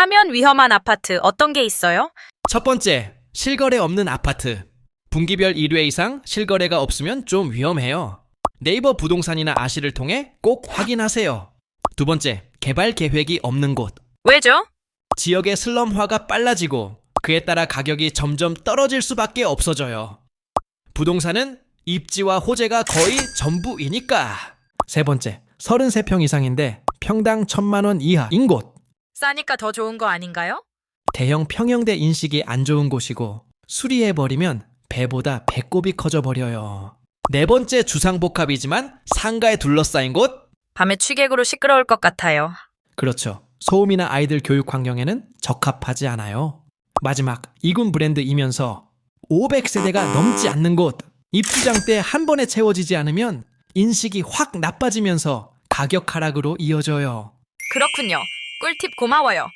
사면 위험한 아파트 어떤 게 있어요? 첫 번째, 실거래 없는 아파트. 분기별 1회 이상 실거래가 없으면 좀 위험해요. 네이버 부동산이나 아시를 통해 꼭 확인하세요. 두 번째, 개발 계획이 없는 곳. 왜죠? 지역의 슬럼화가 빨라지고 그에 따라 가격이 점점 떨어질 수밖에 없어져요. 부동산은 입지와 호재가 거의 전부이니까. 세 번째, 33평 이상인데 평당 1000만 원 이하인 곳. 싸니까 더 좋은 거 아닌가요? 대형 평형대 인식이 안 좋은 곳이고 수리해버리면 배보다 배꼽이 커져 버려요. 네 번째 주상복합이지만 상가에 둘러싸인 곳? 밤에 취객으로 시끄러울 것 같아요. 그렇죠. 소음이나 아이들 교육 환경에는 적합하지 않아요. 마지막, 이군 브랜드이면서 500세대가 넘지 않는 곳. 입주장 때 한 번에 채워지지 않으면 인식이 확 나빠지면서 가격 하락으로 이어져요. 그렇군요. 꿀팁 고마워요.